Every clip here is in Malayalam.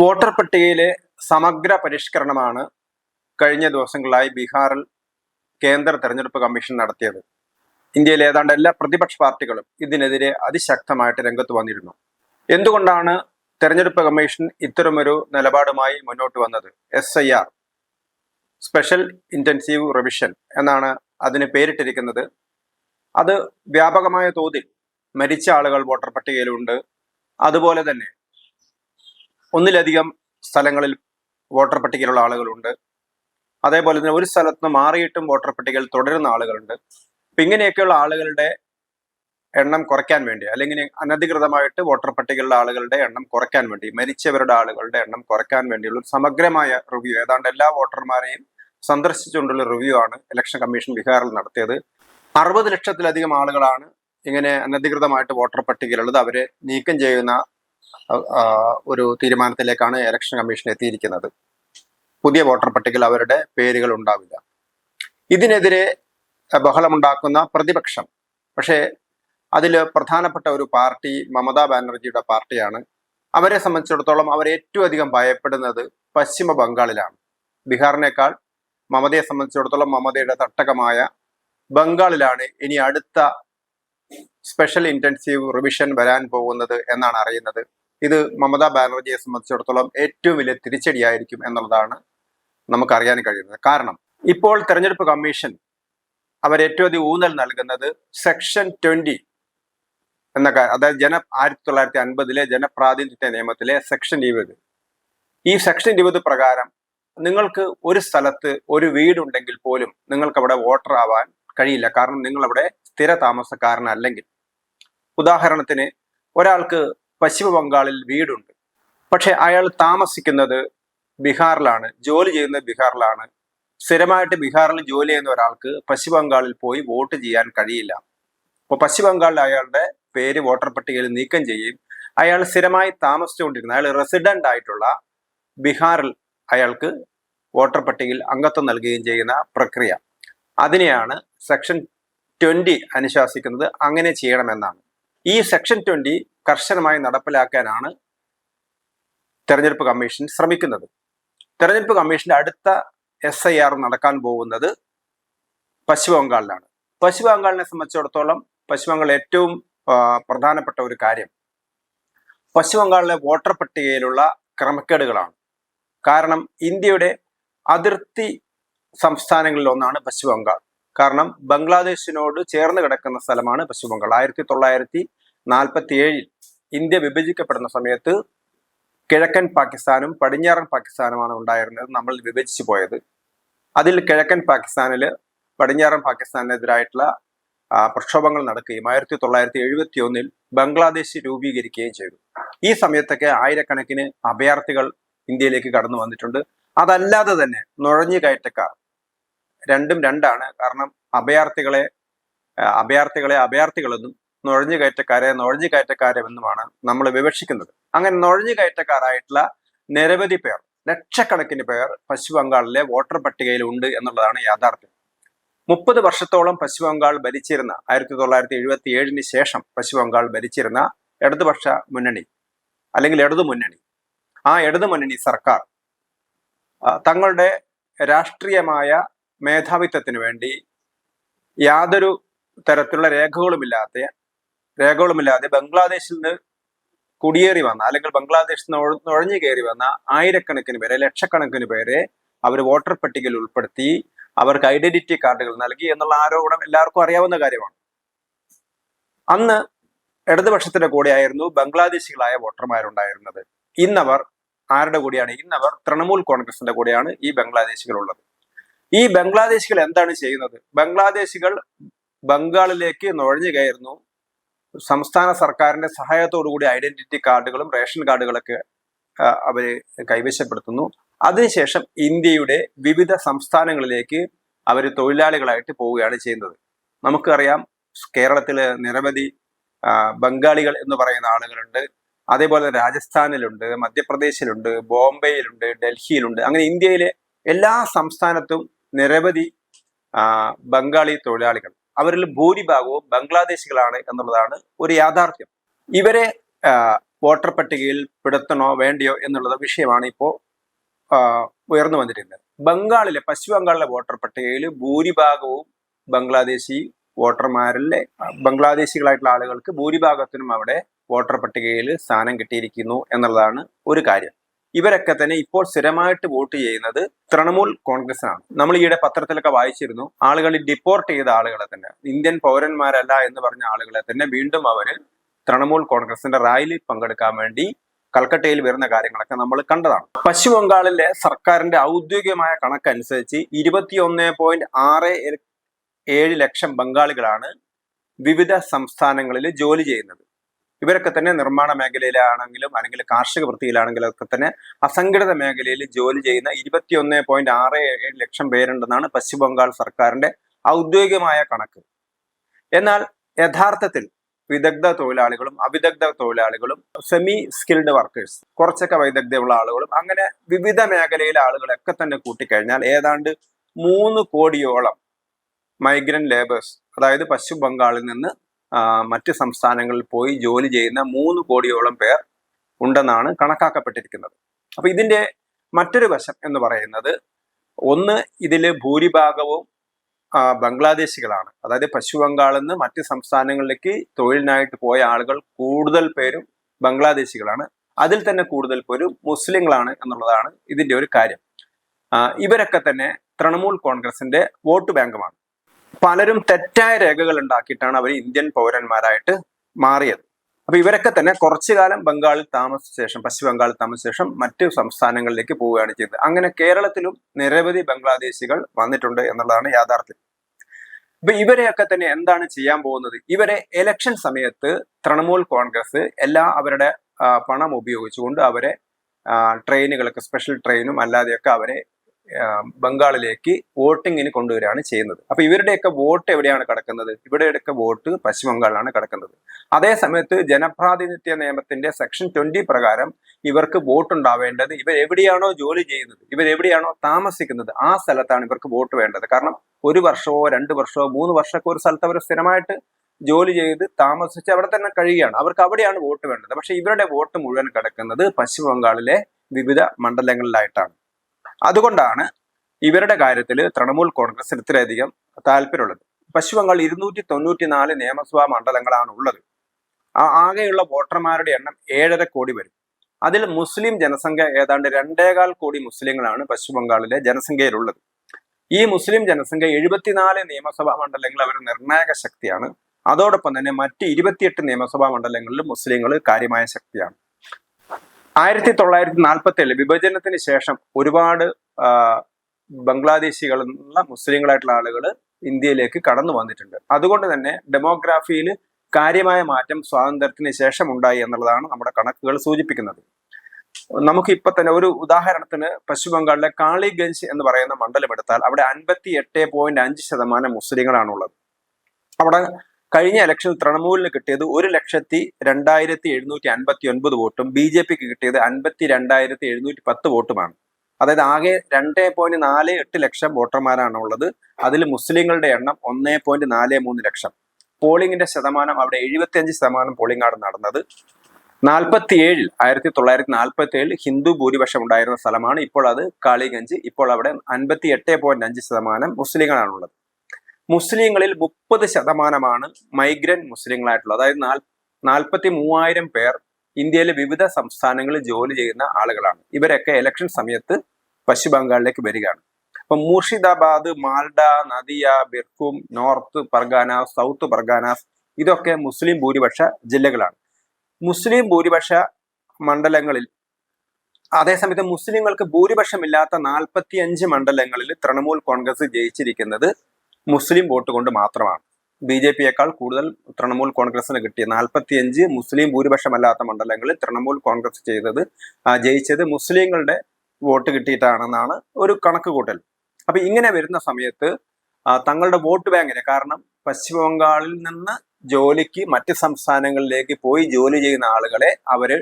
വോട്ടർ പട്ടികയിലെ സമഗ്ര പരിഷ്കരണമാണ് കഴിഞ്ഞ ദിവസങ്ങളായി ബീഹാറിൽ കേന്ദ്ര തെരഞ്ഞെടുപ്പ് കമ്മീഷൻ നടത്തിയത്. ഇന്ത്യയിലെ ഏതാണ്ട് എല്ലാ പ്രതിപക്ഷ പാർട്ടികളും ഇതിനെതിരെ അതിശക്തമായിട്ട് രംഗത്ത് വന്നിരുന്നു. എന്തുകൊണ്ടാണ് തെരഞ്ഞെടുപ്പ് കമ്മീഷൻ ഇത്തരമൊരു നിലപാടുമായി മുന്നോട്ട് വന്നത്? S I R special intensive revision എന്നാണ് അതിന് പേരിട്ടിരിക്കുന്നത്. അത് വ്യാപകമായ തോതിൽ മരിച്ച ആളുകൾ വോട്ടർ പട്ടികയിലുണ്ട്. അതുപോലെ തന്നെ ഒന്നിലധികം സ്ഥലങ്ങളിൽ വോട്ടർ പട്ടികയിലുള്ള ആളുകളുണ്ട്. അതേപോലെ തന്നെ ഒരു സ്ഥലത്ത് നിന്ന് മാറിയിട്ടും വോട്ടർ പട്ടികയിൽ തുടരുന്ന ആളുകളുണ്ട്. അപ്പം ഇങ്ങനെയൊക്കെയുള്ള ആളുകളുടെ എണ്ണം കുറയ്ക്കാൻ വേണ്ടി അല്ലെങ്കിൽ അനധികൃതമായിട്ട് വോട്ടർ പട്ടികയിലുള്ള ആളുകളുടെ എണ്ണം കുറയ്ക്കാൻ വേണ്ടി മരിച്ചവരുടെ ആളുകളുടെ എണ്ണം കുറയ്ക്കാൻ വേണ്ടിയുള്ള ഒരു സമഗ്രമായ റിവ്യൂ ഏതാണ്ട് എല്ലാ വോട്ടർമാരെയും സന്ദർശിച്ചുകൊണ്ടുള്ള റിവ്യൂ ആണ് ഇലക്ഷൻ കമ്മീഷൻ ബീഹാറിൽ നടത്തിയത്. അറുപത് ലക്ഷത്തിലധികം ആളുകളാണ് ഇങ്ങനെ അനധികൃതമായിട്ട് വോട്ടർ പട്ടികയിലുള്ളത്. അവരെ നീക്കം ചെയ്യുന്ന ഒരു തീരുമാനത്തിലേക്കാണ് ഇലക്ഷൻ കമ്മീഷൻ എത്തിയിരിക്കുന്നത്. പുതിയ വോട്ടർ പട്ടികയിൽ അവരുടെ പേരുകൾ ഉണ്ടാവില്ല. ഇതിനെതിരെ ബഹളമുണ്ടാക്കുന്ന പ്രതിപക്ഷം പക്ഷേ അതിൽ പ്രധാനപ്പെട്ട ഒരു പാർട്ടി മമതാ ബാനർജിയുടെ പാർട്ടിയാണ്. അവരെ സംബന്ധിച്ചിടത്തോളം അവർ ഏറ്റവും അധികം ഭയപ്പെടുന്നത് പശ്ചിമ ബംഗാളിലാണ്. ബീഹാറിനേക്കാൾ മമതയെ സംബന്ധിച്ചിടത്തോളം മമതയുടെ തട്ടകമായ ബംഗാളിലാണ് ഇനി അടുത്ത സ്പെഷ്യൽ ഇന്റൻസീവ് റിവിഷൻ വരാൻ പോകുന്നത് എന്നാണ് അറിയുന്നത്. ഇത് മമതാ ബാനർജിയെ സംബന്ധിച്ചിടത്തോളം ഏറ്റവും വലിയ തിരിച്ചടിയായിരിക്കും എന്നുള്ളതാണ് നമുക്കറിയാൻ കഴിയുന്നത്. കാരണം ഇപ്പോൾ തെരഞ്ഞെടുപ്പ് കമ്മീഷൻ അവർ ഏറ്റവും അധികം ഊന്നൽ നൽകുന്നത് സെക്ഷൻ ട്വന്റി എന്ന അതായത് ജന ആയിരത്തി തൊള്ളായിരത്തി അൻപതിലെ ജനപ്രാതിനിധ്യ നിയമത്തിലെ സെക്ഷൻ ഇരുപത്. ഈ സെക്ഷൻ ഇരുപത് പ്രകാരം നിങ്ങൾക്ക് ഒരു സ്ഥലത്ത് ഒരു വീടുണ്ടെങ്കിൽ പോലും നിങ്ങൾക്ക് അവിടെ വോട്ടർ ആവാൻ കഴിയില്ല. കാരണം നിങ്ങൾ അവിടെ സ്ഥിര താമസക്കാരനല്ലെങ്കിൽ ഉദാഹരണത്തിന് ഒരാൾക്ക് പശ്ചിമ ബംഗാളിൽ വീടുണ്ട്. പക്ഷെ അയാൾ താമസിക്കുന്നത് ബീഹാറിലാണ് ജോലി ചെയ്യുന്നത് ബീഹാറിലാണ്. സ്ഥിരമായിട്ട് ബീഹാറിൽ ജോലി ചെയ്യുന്ന ഒരാൾക്ക് പശ്ചിമ ബംഗാളിൽ പോയി വോട്ട് ചെയ്യാൻ കഴിയില്ല. അപ്പോൾ പശ്ചിമ ബംഗാളിൽ അയാളുടെ പേര് വോട്ടർ പട്ടികയിൽ നീക്കം ചെയ്യും അയാൾ സ്ഥിരമായി താമസിച്ചുകൊണ്ടിരുന്ന അയാൾ റെസിഡന്റ് ആയിട്ടുള്ള ബീഹാറിൽ അയാൾക്ക് വോട്ടർ പട്ടികയിൽ അംഗത്വം നൽകുകയും ചെയ്യുന്ന പ്രക്രിയ. അതിനെയാണ് സെക്ഷൻ ട്വന്റി അനുശാസിക്കുന്നത്. അങ്ങനെ ചെയ്യണമെന്നാണ്. ഈ സെക്ഷൻ ട്വന്റി കർശനമായി നടപ്പിലാക്കാനാണ് തെരഞ്ഞെടുപ്പ് കമ്മീഷൻ ശ്രമിക്കുന്നത്. തെരഞ്ഞെടുപ്പ് കമ്മീഷന്റെ അടുത്ത എസ് ഐ ആർ നടക്കാൻ പോകുന്നത് പശ്ചിമ ബംഗാളിലാണ്. പശ്ചിമ സംബന്ധിച്ചിടത്തോളം പശ്ചിമ ബംഗാൾ ഏറ്റവും പ്രധാനപ്പെട്ട ഒരു കാര്യം. പശ്ചിമ ബംഗാളിലെ വോട്ടർ പട്ടികയിലുള്ള ക്രമക്കേടുകളാണ്. കാരണം ഇന്ത്യയുടെ അതിർത്തി സംസ്ഥാനങ്ങളിൽ ഒന്നാണ് പശ്ചിമ ബംഗാൾ. കാരണം ബംഗ്ലാദേശിനോട് ചേർന്ന് കിടക്കുന്ന സ്ഥലമാണ് പശ്ചിമ ബംഗാൾ. ആയിരത്തി തൊള്ളായിരത്തി നാൽപ്പത്തി ഏഴിൽ ഇന്ത്യ വിഭജിക്കപ്പെടുന്ന സമയത്ത് കിഴക്കൻ പാകിസ്ഥാനും പടിഞ്ഞാറൻ പാകിസ്ഥാനുമാണ് ഉണ്ടായിരുന്നത്. നമ്മൾ വിഭജിച്ചു പോയത്. അതിൽ കിഴക്കൻ പാകിസ്ഥാനിൽ പടിഞ്ഞാറൻ പാകിസ്ഥാനെതിരായിട്ടുള്ള പ്രക്ഷോഭങ്ങൾ നടക്കുകയും ആയിരത്തി തൊള്ളായിരത്തി എഴുപത്തി ഒന്നിൽ ബംഗ്ലാദേശ് രൂപീകരിക്കുകയും ചെയ്തു. ഈ സമയത്തൊക്കെ ആയിരക്കണക്കിന് അഭയാർത്ഥികൾ ഇന്ത്യയിലേക്ക് കടന്നു വന്നിട്ടുണ്ട്. അതല്ലാതെ തന്നെ നുഴഞ്ഞു കയറ്റക്കാർ രണ്ടും രണ്ടാണ്. കാരണം അഭയാർത്ഥികളെ അഭയാർത്ഥികളെ അഭയാർത്ഥികളെന്നും നുഴഞ്ഞു കയറ്റക്കാരെ നുഴഞ്ഞു കയറ്റക്കാരെന്നുമാണ് നമ്മൾ വിവക്ഷിക്കുന്നത്. അങ്ങനെ നുഴഞ്ഞു കയറ്റക്കാരായിട്ടുള്ള നിരവധി പേർ ലക്ഷക്കണക്കിന് പേർ പശ്ചിമ ബംഗാളിലെ വോട്ടർ പട്ടികയിൽ ഉണ്ട് എന്നുള്ളതാണ് യാഥാർത്ഥ്യം. മുപ്പത് വർഷത്തോളം പശ്ചിമ ബംഗാൾ ഭരിച്ചിരുന്ന ആയിരത്തി തൊള്ളായിരത്തി എഴുപത്തി ഏഴിന് ശേഷം പശ്ചിമ ബംഗാൾ ഭരിച്ചിരുന്ന ഇടതുപക്ഷ മുന്നണി അല്ലെങ്കിൽ ഇടതു മുന്നണി ആ ഇടതു മുന്നണി സർക്കാർ തങ്ങളുടെ രാഷ്ട്രീയമായ മേധാവിത്വത്തിന് വേണ്ടി യാതൊരു തരത്തിലുള്ള രേഖകളുമില്ലാത്ത രേഖകളുമില്ലാതെ ബംഗ്ലാദേശിൽ നിന്ന് കുടിയേറി വന്ന അല്ലെങ്കിൽ ബംഗ്ലാദേശിൽ നിന്ന് നുഴ- നുഴഞ്ഞു കയറി വന്ന ആയിരക്കണക്കിന് പേരെ ലക്ഷക്കണക്കിന് പേരെ അവർ വോട്ടർ പട്ടികയിൽ ഉൾപ്പെടുത്തി അവർക്ക് ഐഡന്റിറ്റി കാർഡുകൾ നൽകി എന്നുള്ള ആരോപണം എല്ലാവർക്കും അറിയാവുന്ന കാര്യമാണ്. അന്ന് ഇടതുപക്ഷത്തിന്റെ കൂടെയായിരുന്നു ബംഗ്ലാദേശികളായ വോട്ടർമാരുണ്ടായിരുന്നത്. ഇന്നവർ ആരുടെ കൂടെയാണ്? ഇന്നവർ തൃണമൂൽ കോൺഗ്രസിന്റെ കൂടെയാണ് ഈ ബംഗ്ലാദേശികൾ ഉള്ളത് ഈ ബംഗ്ലാദേശികൾ എന്താണ് ചെയ്യുന്നത്? ബംഗ്ലാദേശികൾ ബംഗാളിലേക്ക് നുഴഞ്ഞു കയറുന്നു. സംസ്ഥാന സർക്കാരിന്റെ സഹായത്തോടുകൂടി ഐഡന്റിറ്റി കാർഡുകളും റേഷൻ കാർഡുകളൊക്കെ അവർ കൈവശപ്പെടുത്തുന്നു. അതിനുശേഷം ഇന്ത്യയുടെ വിവിധ സംസ്ഥാനങ്ങളിലേക്ക് അവർ തൊഴിലാളികളായിട്ട് പോവുകയാണ് ചെയ്യുന്നത്. നമുക്കറിയാം കേരളത്തിൽ നിരവധി ബംഗാളികൾ എന്ന് പറയുന്ന ആളുകളുണ്ട്. അതേപോലെ രാജസ്ഥാനിലുണ്ട് മധ്യപ്രദേശിലുണ്ട് ബോംബെയിലുണ്ട് ഡൽഹിയിലുണ്ട്. അങ്ങനെ ഇന്ത്യയിലെ എല്ലാ സംസ്ഥാനത്തും നിരവധി ബംഗാളി തൊഴിലാളികൾ. അവരിൽ ഭൂരിഭാഗവും ബംഗ്ലാദേശികളാണ് എന്നുള്ളതാണ് ഒരു യാഥാർത്ഥ്യം. ഇവരെ വോട്ടർ പട്ടികയിൽ പെടുത്തണോ വേണ്ടയോ എന്നുള്ളത് വിഷയമാണ് ഇപ്പോൾ ഉയർന്നു വന്നിരിക്കുന്നത്. ബംഗാളിലെ പശ്ചിമ ബംഗാളിലെ വോട്ടർ പട്ടികയിൽ ഭൂരിഭാഗവും ബംഗ്ലാദേശി വോട്ടർമാരിലെ ബംഗ്ലാദേശികളായിട്ടുള്ള ആളുകൾക്ക് ഭൂരിഭാഗത്തിനും അവിടെ വോട്ടർ പട്ടികയിൽ സ്ഥാനം കിട്ടിയിരിക്കുന്നു എന്നുള്ളതാണ് ഒരു കാര്യം. ഇവരൊക്കെ തന്നെ ഇപ്പോൾ സ്ഥിരമായിട്ട് വോട്ട് ചെയ്യുന്നത് തൃണമൂൽ കോൺഗ്രസിനാണ് നമ്മൾ ഈയിടെ പത്രത്തിലൊക്കെ വായിച്ചിരുന്നു ആളുകൾ ഡിപ്പോർട്ട് ചെയ്ത ആളുകളെ തന്നെ ഇന്ത്യൻ പൗരന്മാരല്ല എന്ന് പറഞ്ഞ ആളുകളെ തന്നെ വീണ്ടും അവർ തൃണമൂൽ കോൺഗ്രസിന്റെ റാലിയിൽ പങ്കെടുക്കാൻ വേണ്ടി കൽക്കട്ടയിൽ വരുന്ന കാര്യങ്ങളൊക്കെ നമ്മൾ കണ്ടതാണ്. പശ്ചിമ ബംഗാളിലെ സർക്കാരിന്റെ ഔദ്യോഗികമായ കണക്കനുസരിച്ച് ഇരുപത്തിയൊന്ന് പോയിന്റ് ആറ് ഏഴ് ലക്ഷം ബംഗാളികളാണ് വിവിധ സംസ്ഥാനങ്ങളിൽ ജോലി ചെയ്യുന്നത്. ഇവരൊക്കെ തന്നെ നിർമ്മാണ മേഖലയിലാണെങ്കിലും അല്ലെങ്കിൽ കാർഷിക വൃത്തിയിലാണെങ്കിലും ഒക്കെ തന്നെ അസംഘടിത മേഖലയിൽ ജോലി ചെയ്യുന്ന ഇരുപത്തിയൊന്ന് പോയിന്റ് ആറ് ഏഴ് ലക്ഷം പേരുണ്ടെന്നാണ് പശ്ചിമ ബംഗാൾ സർക്കാരിന്റെ ഔദ്യോഗികമായ കണക്ക്. എന്നാൽ യഥാർത്ഥത്തിൽ വിദഗ്ധ തൊഴിലാളികളും അവിദഗ്ധ തൊഴിലാളികളും സെമി സ്കിൽഡ് വർക്കേഴ്സ് കുറച്ചൊക്കെ വൈദഗ്ധ്യമുള്ള ആളുകളും അങ്ങനെ വിവിധ മേഖലയിലെ ആളുകളൊക്കെ തന്നെ കൂട്ടിക്കഴിഞ്ഞാൽ ഏതാണ്ട് മൂന്ന് കോടിയോളം മൈഗ്രന്റ് ലേബേഴ്സ് അതായത് പശ്ചിമ ബംഗാളിൽ നിന്ന് മറ്റ് സംസ്ഥാനങ്ങളിൽ പോയി ജോലി ചെയ്യുന്ന മൂന്ന് കോടിയോളം പേർ ഉണ്ടെന്നാണ് കണക്കാക്കപ്പെട്ടിരിക്കുന്നത്. അപ്പൊ ഇതിന്റെ മറ്റൊരു വശം എന്ന് പറയുന്നത് ഒന്ന് ഇതിൽ ഭൂരിഭാഗവും ബംഗ്ലാദേശികളാണ്. അതായത് പശ്ചിമ ബംഗാളിൽ നിന്ന് മറ്റ് സംസ്ഥാനങ്ങളിലേക്ക് തൊഴിലിനായിട്ട് പോയ ആളുകൾ കൂടുതൽ പേരും ബംഗ്ലാദേശികളാണ്. അതിൽ തന്നെ കൂടുതൽ പേരും മുസ്ലിങ്ങളാണ് എന്നുള്ളതാണ് ഇതിന്റെ ഒരു കാര്യം. ഇവരൊക്കെ തന്നെ തൃണമൂൽ കോൺഗ്രസിന്റെ വോട്ട് ബാങ്കുമാണ്. പലരും തെറ്റായ രേഖകൾ ഉണ്ടാക്കിയിട്ടാണ് അവർ ഇന്ത്യൻ പൗരന്മാരായിട്ട് മാറിയത്. അപ്പൊ ഇവരൊക്കെ തന്നെ കുറച്ചു കാലം ബംഗാളിൽ താമസിച്ച ശേഷം പശ്ചിമ ബംഗാളിൽ താമസിച്ച ശേഷം മറ്റു സംസ്ഥാനങ്ങളിലേക്ക് പോവുകയാണ് ചെയ്തത്. അങ്ങനെ കേരളത്തിലും നിരവധി ബംഗ്ലാദേശികൾ വന്നിട്ടുണ്ട് എന്നുള്ളതാണ് യാഥാർത്ഥ്യം. അപ്പൊ ഇവരെയൊക്കെ തന്നെ എന്താണ് ചെയ്യാൻ പോകുന്നത്? ഇവരെ എലക്ഷൻ സമയത്ത് തൃണമൂൽ കോൺഗ്രസ് എല്ലാ അവരുടെ പണം ഉപയോഗിച്ചുകൊണ്ട് അവരെ ട്രെയിനുകളൊക്കെ സ്പെഷ്യൽ ട്രെയിനും അല്ലാതെയൊക്കെ അവരെ ബംഗാളിലേക്ക് വോട്ടിങ്ങിന് കൊണ്ടുവരികയാണ് ചെയ്യുന്നത്. അപ്പൊ ഇവരുടെയൊക്കെ വോട്ട് എവിടെയാണ് കിടക്കുന്നത്? ഇവിടെയൊക്കെ വോട്ട് പശ്ചിമ ബംഗാളിലാണ് കിടക്കുന്നത്. അതേ സമയത്ത് ജനപ്രാതിനിധ്യ നിയമത്തിന്റെ സെക്ഷൻ ട്വന്റി പ്രകാരം ഇവർക്ക് വോട്ട് ഉണ്ടാവേണ്ടത് ഇവർ എവിടെയാണോ ജോലി ചെയ്യുന്നത് ഇവർ എവിടെയാണോ താമസിക്കുന്നത് ആ സ്ഥലത്താണ് ഇവർക്ക് വോട്ട് വേണ്ടത്. കാരണം ഒരു വർഷമോ രണ്ട് വർഷമോ മൂന്ന് വർഷമൊക്കെ ഒരു സ്ഥലത്ത് അവർ സ്ഥിരമായിട്ട് ജോലി ചെയ്ത് താമസിച്ച് അവിടെ തന്നെ കഴിയുകയാണ്. അവർക്ക് അവിടെയാണ് വോട്ട് വേണ്ടത്. പക്ഷെ ഇവരുടെ വോട്ട് മുഴുവൻ കിടക്കുന്നത് പശ്ചിമ ബംഗാളിലെ വിവിധ മണ്ഡലങ്ങളിലായിട്ടാണ്. അതുകൊണ്ടാണ് ഇവരുടെ കാര്യത്തിൽ തൃണമൂൽ കോൺഗ്രസ് ഇത്രയധികം താല്പര്യമുള്ളത്. പശ്ചിമ ബംഗാൾ ഇരുന്നൂറ്റി തൊണ്ണൂറ്റി നാല് നിയമസഭാ മണ്ഡലങ്ങളാണ് ഉള്ളത് ആ ആകെയുള്ള വോട്ടർമാരുടെ എണ്ണം ഏഴര കോടി വരും. അതിൽ മുസ്ലിം ജനസംഖ്യ ഏതാണ്ട് രണ്ടേകാൽ കോടി മുസ്ലിങ്ങളാണ് പശ്ചിമ ബംഗാളിലെ ജനസംഖ്യയിലുള്ളത്. ഈ മുസ്ലിം ജനസംഖ്യ എഴുപത്തിനാല് നിയമസഭാ മണ്ഡലങ്ങൾ അവർ നിർണായക ശക്തിയാണ്. അതോടൊപ്പം തന്നെ മറ്റ് ഇരുപത്തിയെട്ട് നിയമസഭാ മണ്ഡലങ്ങളിലും മുസ്ലിങ്ങൾ കാര്യമായ ശക്തിയാണ്. ആയിരത്തി തൊള്ളായിരത്തി നാൽപ്പത്തി ഏഴ് വിഭജനത്തിന് ശേഷം ഒരുപാട് ബംഗ്ലാദേശികളുള്ള മുസ്ലിങ്ങളായിട്ടുള്ള ആളുകൾ ഇന്ത്യയിലേക്ക് കടന്നു വന്നിട്ടുണ്ട്. അതുകൊണ്ട് തന്നെ ഡെമോഗ്രാഫിയിൽ കാര്യമായ മാറ്റം സ്വാതന്ത്ര്യത്തിന് ശേഷം ഉണ്ടായി എന്നുള്ളതാണ് നമ്മുടെ കണക്കുകൾ സൂചിപ്പിക്കുന്നത്. നമുക്ക് ഇപ്പൊ തന്നെ ഒരു ഉദാഹരണത്തിന് പശ്ചിമ ബംഗാളിലെ കാളിഗഞ്ച് എന്ന് പറയുന്ന മണ്ഡലം എടുത്താൽ അവിടെ അൻപത്തി എട്ട് പോയിന്റ് അഞ്ച് ശതമാനം മുസ്ലിങ്ങളാണുള്ളത്. അവിടെ കഴിഞ്ഞ ഇലക്ഷനിൽ തൃണമൂലിന് കിട്ടിയത് ഒരു ലക്ഷത്തി രണ്ടായിരത്തി എഴുന്നൂറ്റി അൻപത്തി ഒൻപത് വോട്ടും ബി ജെ പിക്ക് കിട്ടിയത് അൻപത്തി രണ്ടായിരത്തി എഴുന്നൂറ്റി പത്ത് വോട്ടുമാണ്. അതായത് ആകെ രണ്ട് പോയിന്റ് നാല് എട്ട് ലക്ഷം വോട്ടർമാരാണ് ഉള്ളത്. അതിൽ മുസ്ലിങ്ങളുടെ എണ്ണം ഒന്നേ പോയിന്റ് നാല് മൂന്ന് ലക്ഷം. പോളിംഗിന്റെ ശതമാനം അവിടെ എഴുപത്തി അഞ്ച് ശതമാനം പോളിംഗ് ആണ് നടന്നത്. നാൽപ്പത്തി ഏഴിൽ ആയിരത്തി തൊള്ളായിരത്തി നാൽപ്പത്തി ഏഴിൽ ഹിന്ദു ഭൂരിപക്ഷം ഉണ്ടായിരുന്ന സ്ഥലമാണ്. ഇപ്പോൾ അത് കാളിഗഞ്ച്. ഇപ്പോൾ അവിടെ അൻപത്തി എട്ട് പോയിന്റ് അഞ്ച് ശതമാനം മുസ്ലിങ്ങളാണുള്ളത് മുസ്ലിങ്ങളിൽ മുപ്പത് ശതമാനമാണ് മൈഗ്രന്റ് മുസ്ലിങ്ങളായിട്ടുള്ളത്. അതായത് നാൽ നാൽപ്പത്തി മൂവായിരം പേർ ഇന്ത്യയിലെ വിവിധ സംസ്ഥാനങ്ങളിൽ ജോലി ചെയ്യുന്ന ആളുകളാണ്. ഇവരൊക്കെ ഇലക്ഷൻ സമയത്ത് പശ്ചിമ ബംഗാളിലേക്ക് വരികയാണ്. അപ്പൊ മൂർഷിദാബാദ് മാൽഡ നദിയ ബിർക്കും നോർത്ത് പർഗാനാസ് സൗത്ത് പർഗാനാസ് ഇതൊക്കെ മുസ്ലിം ഭൂരിപക്ഷ ജില്ലകളാണ്. മുസ്ലിം ഭൂരിപക്ഷ മണ്ഡലങ്ങളിൽ അതേസമയത്ത് മുസ്ലിങ്ങൾക്ക് ഭൂരിപക്ഷമില്ലാത്ത നാൽപ്പത്തി അഞ്ച് മണ്ഡലങ്ങളിൽ തൃണമൂൽ കോൺഗ്രസ് ജയിച്ചിരിക്കുന്നത് മുസ്ലിം വോട്ട് കൊണ്ട് മാത്രമാണ്. ബി ജെ പിയേക്കാൾ കൂടുതൽ തൃണമൂൽ കോൺഗ്രസിന് കിട്ടിയ നാൽപ്പത്തിയഞ്ച് മുസ്ലിം ഭൂരിപക്ഷമല്ലാത്ത മണ്ഡലങ്ങളിൽ തൃണമൂൽ കോൺഗ്രസ് ചെയ്തത് ജയിച്ചത് മുസ്ലിങ്ങളുടെ വോട്ട് കിട്ടിയിട്ടാണെന്നാണ് ഒരു കണക്ക് കൂട്ടൽ അപ്പൊ ഇങ്ങനെ വരുന്ന സമയത്ത് തങ്ങളുടെ വോട്ട് ബാങ്കിന് കാരണം പശ്ചിമ ബംഗാളിൽ നിന്ന് ജോലിക്ക് മറ്റ് സംസ്ഥാനങ്ങളിലേക്ക് പോയി ജോലി ചെയ്യുന്ന ആളുകളെ അവർ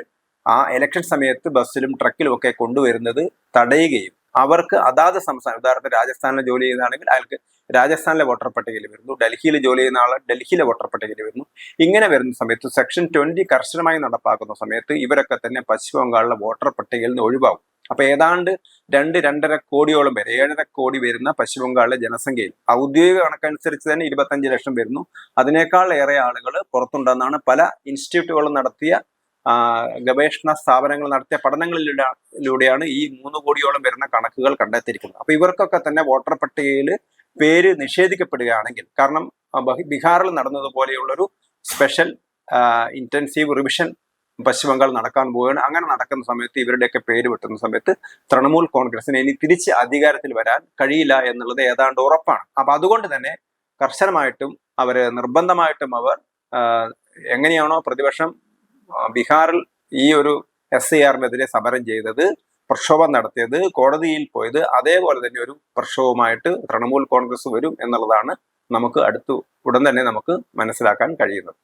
ആ ഇലക്ഷൻ സമയത്ത് ബസ്സിലും ട്രക്കിലും ഒക്കെ കൊണ്ടുവരുന്നത് തടയുകയും അവർക്ക് അതാത് സംസ്ഥാനം ഉദാഹരണത്തിന് രാജസ്ഥാനിൽ ജോലി ചെയ്യുന്നതാണെങ്കിൽ അയാൾക്ക് രാജസ്ഥാനിലെ വോട്ടർ പട്ടികയിൽ വരുന്നു ഡൽഹിയിൽ ജോലി ചെയ്യുന്ന ആൾ ഡൽഹിയിലെ വോട്ടർ പട്ടികയിൽ വരുന്നു. ഇങ്ങനെ വരുന്ന സമയത്ത് സെക്ഷൻ ട്വന്റി കർശനമായി നടപ്പാക്കുന്ന സമയത്ത് ഇവരൊക്കെ തന്നെ പശ്ചിമ ബംഗാളിലെ വോട്ടർ പട്ടികയിൽ നിന്ന് ഒഴിവാകും. അപ്പൊ ഏതാണ്ട് രണ്ട് രണ്ടര കോടിയോളം വരെ ഏഴര കോടി വരുന്ന പശ്ചിമ ബംഗാളിലെ ജനസംഖ്യയിൽ ഔദ്യോഗിക കണക്കനുസരിച്ച് തന്നെ ഇരുപത്തഞ്ച് ലക്ഷം വരുന്നു. അതിനേക്കാൾ ഏറെ ആളുകൾ പുറത്തുണ്ടെന്നാണ് പല ഇൻസ്റ്റിറ്റ്യൂട്ടുകളും നടത്തിയ ഗവേഷണ സ്ഥാപനങ്ങൾ നടത്തിയ പഠനങ്ങളിലൂടെയാണ് ഈ മൂന്ന് കോടിയോളം വരുന്ന കണക്കുകൾ കണ്ടെത്തിയിരിക്കുന്നത്. അപ്പൊ ഇവർക്കൊക്കെ തന്നെ വോട്ടർ പട്ടികയിൽ പേര് നിഷേധിക്കപ്പെടുകയാണെങ്കിൽ കാരണം ബീഹാറിൽ നടന്നതുപോലെയുള്ളൊരു സ്പെഷ്യൽ ഇന്റൻസീവ് റിവിഷൻ പശ്ചിമ ബംഗാൾ നടക്കാൻ പോവുകയാണ്. അങ്ങനെ നടക്കുന്ന സമയത്ത് ഇവരുടെയൊക്കെ പേര് വെട്ടുന്ന സമയത്ത് തൃണമൂൽ കോൺഗ്രസിന് ഇനി തിരിച്ച് അധികാരത്തിൽ വരാൻ കഴിയില്ല എന്നുള്ളത് ഏതാണ്ട് ഉറപ്പാണ്. അപ്പൊ അതുകൊണ്ട് തന്നെ കർശനമായിട്ടും അവർ നിർബന്ധമായിട്ടും അവർ എങ്ങനെയാണോ പ്രതിപക്ഷം ബീഹാറിൽ ഈ ഒരു എസ് ഐ ആറിനെതിരെ സമരം ചെയ്തത് പ്രക്ഷോഭം നടത്തിയത് കോടതിയിൽ പോയത് അതേപോലെ തന്നെ ഒരു പ്രക്ഷോഭമായിട്ട് തൃണമൂൽ കോൺഗ്രസ് വരും എന്നുള്ളതാണ് നമുക്ക് അടുത്ത് ഉടൻ തന്നെ നമുക്ക് മനസ്സിലാക്കാൻ കഴിയുന്നത്.